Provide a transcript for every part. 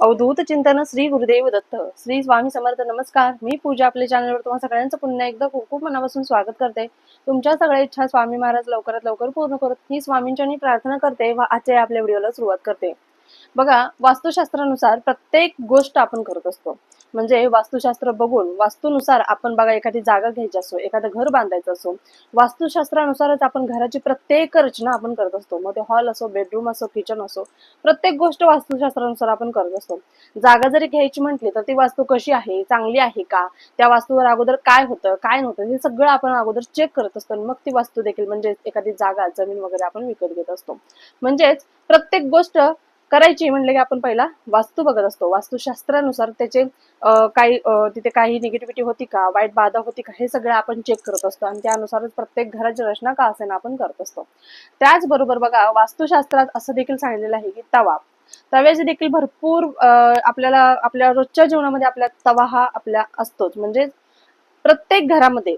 अवधूत चिंतन श्री गुरुदेव दत्त. श्री स्वामी समर्थ नमस्कार. मी पूजा आपल्या चॅनलवर तुम्हाला सगळ्यांचं पुन्हा एकदा खूप खूप मनापासून स्वागत करते. तुमच्या सगळ्या इच्छा स्वामी महाराज लवकरात लवकर पूर्ण करत ही स्वामींच्या प्रार्थना करते व आजच्या आपल्या व्हिडिओला सुरुवात करते. बघा वास्तुशास्त्रानुसार प्रत्येक गोष्ट आपण करत असतो. म्हणजे वास्तुशास्त्र बघून वास्तूनुसार आपण बघा एखादी जागा घ्यायची असो एखादं घर बांधायचं असो वास्तुशास्त्रानुसारच आपण घराची प्रत्येक रचना आपण करत असतो. मग ते हॉल असो बेडरूम असो किचन असो प्रत्येक गोष्ट वास्तुशास्त्रानुसार आपण करत असतो. जागा जरी घ्यायची म्हटली तर ती वास्तू कशी आहे चांगली आहे का त्या वास्तूवर अगोदर काय होतं काय नव्हतं हे सगळं आपण अगोदर चेक करत असतो मग ती वास्तू देखील म्हणजे एखादी जागा जमीन वगैरे आपण विकत घेत असतो. म्हणजेच प्रत्येक गोष्ट करायची म्हणले की आपण पहिला वास्तू बघत असतो. वास्तुशास्त्रानुसार त्याचे काही तिथे काही निगेटिव्हिटी होती का? वाईट बाधा होती का? हे सगळं आपण चेक करत असतो आणि त्यानुसारच प्रत्येक घराची रचना का असेना आपण करत असतो. त्याचबरोबर बघा वास्तुशास्त्रात असं देखील सांगितलेलं आहे की तवा. तव्याचे देखील भरपूर आपल्याला आपल्या रोजच्या जीवनामध्ये आपल्या तवा हा आपल्या असतोच. म्हणजे प्रत्येक घरामध्ये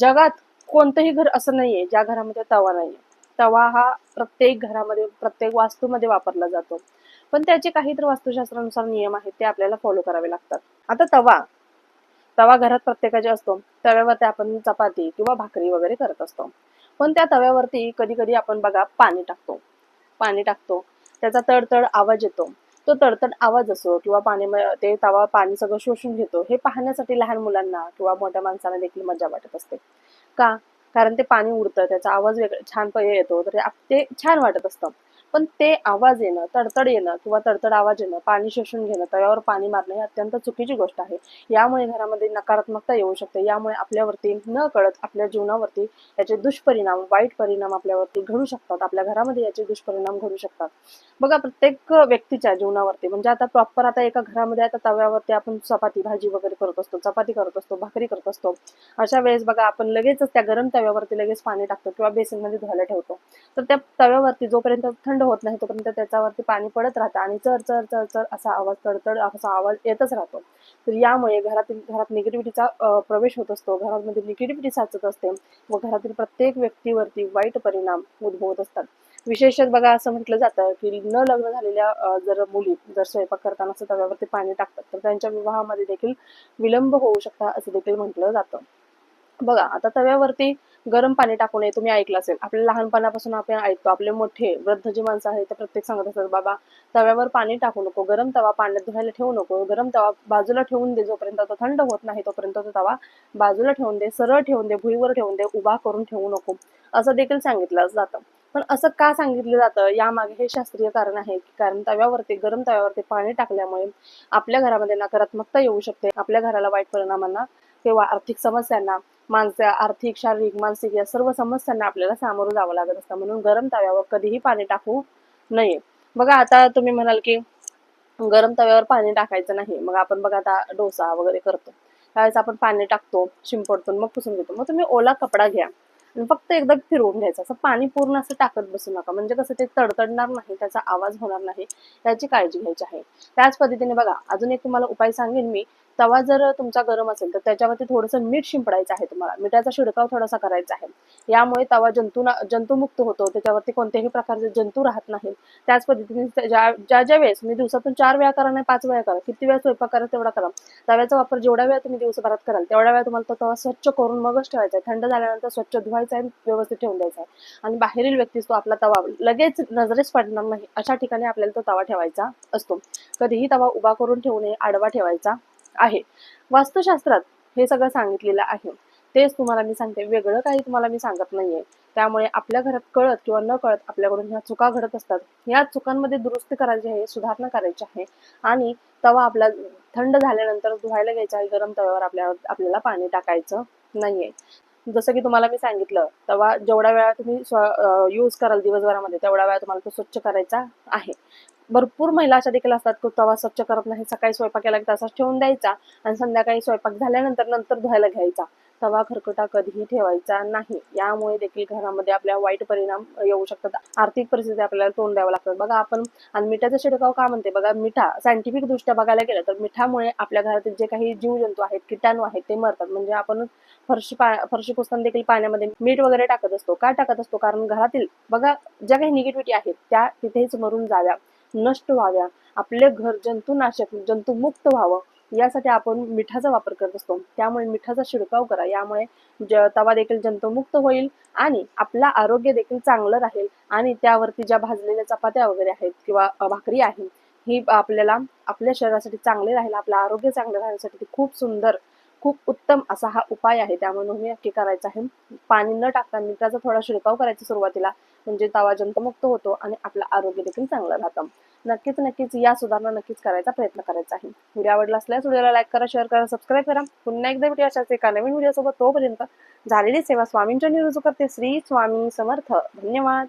जगात कोणतंही घर असं नाहीये ज्या घरामध्ये तवा नाहीये. तवा हा प्रत्येक घरामध्ये प्रत्येक वास्तूमध्ये वापरला जातो. पण त्याचे काही तर वास्तुशास्त्रानुसार नियम आहेत ते आपल्याला फॉलो करावे लागतात. आता तवा. तवा घरात प्रत्येकाचे असतो. तव्यावरती आपण चपाती किंवा भाकरी वगैरे करत असतो. पण त्या तव्यावरती कधी कधी आपण बघा पाणी टाकतो. पाणी टाकतो. त्याचा तडतड आवाज येतो. तो तडतड आवाज असो किंवा पाणी ते तवा पाणी सगळं शोषून घेतो हे पाहण्यासाठी लहान मुलांना किंवा मोठ्या माणसांना देखील मजा वाटत असते. का? कारण ते पाणी उडतं त्याचा आवाज वेगळा छान येतो तर ते छान वाटत असतं. पण ते आवाज येणं तडतड येणं किंवा तडतड आवाज येणं पाणी शोषून घेणं तव्यावर पाणी मारणं ही अत्यंत चुकीची गोष्ट आहे. यामुळे घरामध्ये नकारात्मकता येऊ शकते. यामुळे आपल्यावरती न कळत आपल्या जीवनावरती याचे दुष्परिणाम वाईट परिणाम आपल्यावरती घडू शकतात. आपल्या घरामध्ये याचे दुष्परिणाम घडू शकतात. बघा प्रत्येक व्यक्तीच्या जीवनावरती म्हणजे आता प्रॉपर आता एका घरामध्ये आता तव्यावरती आपण चपाती भाजी वगैरे करत असतो चपाती करत असतो भाकरी करत असतो. अशा वेळेस बघा आपण लगेचच त्या गरम तव्यावरती लगेच पाणी टाकतो किंवा बेसिनमध्ये धुवायला ठेवतो. तर त्या तव्यावरती जोपर्यंत थंड होत नाही तोपर्यंत त्याच्यावरती पाणी पडत राहतं आणि चर चर चर चर असा आवाज तडतड असा आवाज येतच राहतो. तर यामुळे घरातील घरात निगेटिव्हिटीचा प्रवेश होत असतो. घरामध्ये निगेटिव्हिटी साचत असते व घरातील प्रत्येक व्यक्तीवरती वाईट परिणाम उद्भवत असतात. विशेषत बघा असं म्हटलं जातं की न लग्न झालेल्या जर मुली जर स्वयंपाक करताना स्वतःवरती तव्यावरती पाणी टाकतात तर त्यांच्या विवाहामध्ये देखील विलंब होऊ शकता असं देखील म्हटलं जातं. बघा आता तव्यावरती गरम पाणी टाकू नये तुम्ही ऐकलं असेल. आपल्या लहानपणापासून आपण ऐकतो आपले मोठे वृद्ध जे माणसं आहेत ते प्रत्येक सांगत असतात बाबा तव्यावर पाणी टाकू नको गरम तवा पाण्यात धुवायला ठेवू नको गरम तवा बाजूला ठेवून दे जोपर्यंत तो थंड होत नाही तोपर्यंत तो तवा बाजूला ठेवून दे सरळ ठेवून दे भुईवर ठेवून दे उभा करून ठेवू नको. असं देखील सांगितलं जातं. पण असं का सांगितलं जातं? यामागे हे शास्त्रीय कारण आहे की कारण तव्यावरती गरम तव्यावरती पाणी टाकल्यामुळे आपल्या घरामध्ये नकारात्मकता येऊ शकते आपल्या घराला वाईट परिणामांना किंवा आर्थिक समस्यांना माणसं आर्थिक शारीरिक मानसिक या सर्व समस्यांना आपल्याला सामोरं जावं लागत असतं. म्हणून गरम तव्यावर कधीही पाणी टाकू नये. बघा आता तुम्ही म्हणाल की गरम तव्यावर पाणी टाकायचं नाही. मग आपण बघा आता डोसा वगैरे करतो. त्यावेळेस आपण पाणी टाकतो शिंपडतो मग पुसून घेतो. मग तुम्ही ओला कपडा घ्या. आणि फक्त एकदा फिरवून घ्यायचं. असं पाणी पूर्ण असं टाकत बसू नका. म्हणजे कसं ते तडतडणार नाही त्याचा आवाज होणार नाही. याची काळजी घ्यायची आहे. त्याच पद्धतीने बघा अजून एक तुम्हाला उपाय सांगेन मी. तवा जर तुमचा गरम असेल तर त्याच्यावरती थोडंसं मीठ शिंपडायचं आहे तुम्हाला. मिठाचा शिडकाव थोडासा करायचा आहे. यामुळे तवा जंतू जंतुमुक्त होतो. त्याच्यावरती कोणत्याही प्रकारचे जंतू राहत नाहीत. त्याच पद्धतीने ज्या ज्या ज्या वेळेस मी दिवसातून चार वेळा करा नाही पाच वेळा करा किती वेळा स्वयंपाक करा तेवढा करा. तव्याचा वापर जेवढ्या वेळा तुम्ही दिवसभरात कराल तेवढ्या वेळा तुम्हाला तो तवा स्वच्छ करून मगच ठेवायचा आहे. थंड झाल्यानंतर स्वच्छ धुवायचा आहे व्यवस्थित ठेवून द्यायचा आहे. आणि बाहेरील व्यक्तीस तो आपला तवा लगेच नजरेस पडणार नाही. अशा ठिकाणी आपल्याला तो तवा ठेवायचा असतो. कधीही तवा उभा करून ठेवू नये आडवा ठेवायचा. आहे. वास्तुशास्त्रात हे सगळं सांगितलेलं आहे. तेच तुम्हाला मी सांगते. वेगळं काही तुम्हाला मी सांगत नाहीये. त्यामुळे आपल्या घरात कळत किंवा न कळत आपल्याकडून ह्या चुका घडत असतात. या चुकांमध्ये दुरुस्ती करायची आहे सुधारणा करायची आहे. आणि तवा आपला थंड झाल्यानंतर धुवायला घ्यायचा आहे गरम तव्यावर आपल्या आपल्याला पाणी टाकायचं नाहीये. जसं की तुम्हाला मी सांगितलं तवा जेवढ्या वेळा तुम्ही यूज कराल दिवसभरामध्ये तेवढ्या वेळा तुम्हाला तो स्वच्छ करायचा आहे. भरपूर महिला अशा देखील असतात की तवा स्वच्छ करत नाही सकाळी स्वयंपाक केला की तसाच ठेवून द्यायचा आणि संध्याकाळी स्वयंपाक झाल्यानंतर नंतर धुवायला घ्यायचा. तवा खरकटा कधीही ठेवायचा नाही. यामुळे देखील घरामध्ये आपल्या वाईट परिणाम येऊ शकतात. आर्थिक परिस्थिती आपल्याला तोंड द्यावं लागतात बघा आपण आणि मिठाचा शिडकाव का म्हणते? बघा मिठा सायंटिफिक दृष्ट्या बघायला गेलं तर मिठामुळे आपल्या घरातील जे काही जीवजंतू आहेत किटाणू आहेत ते मरतात. म्हणजे आपण फरशी पा फरशी पुसताना देखील पाण्यामध्ये मीठ वगैरे टाकत असतो. का टाकत असतो? कारण घरातील बघा ज्या काही निगेटिव्हिटी आहेत त्या तिथेच मरून जाव्या. नष्ट व्हाव्या. आपले घर जंतुनाशक जंतुमुक्त व्हावं. यासाठी आपण मिठाचा वापर करत असतो. त्यामुळे मिठाचा शिडकाव करा. यामुळे ज तवा देखील जंतुमुक्त होईल आणि आपला आरोग्य देखील चांगलं राहील आणि त्यावरती ज्या भाजलेल्या चपात्या वगैरे आहेत किंवा भाकरी आहे ही आपल्याला आपल्या शरीरासाठी चांगले राहील. आपलं आरोग्य चांगलं राहण्यासाठी ती खूप सुंदर खूप उत्तम असा हा उपाय आहे. त्यामुळे नेहमी नक्की करायचा आहे. पाणी न टाकता मिठाचा थोडा शिडकाव करायचा सुरुवातीला. म्हणजे तवा जंतमुक्त होतो आणि आपलं आरोग्य देखील चांगलं राहतं. नक्कीच नक्कीच या सुधारणा नक्कीच करायचा प्रयत्न करायचा आहे. व्हिडिओ आवडला असल्यास व्हिडिओला लाईक करा शेअर करा सबस्क्राईब करा. पुन्हा एकदा भेटूया अशाच एका नवीन व्हिडिओसोबत. तोपर्यंत झालेली सेवा स्वामींच्या निरुजू करते. श्री स्वामी समर्थ. धन्यवाद.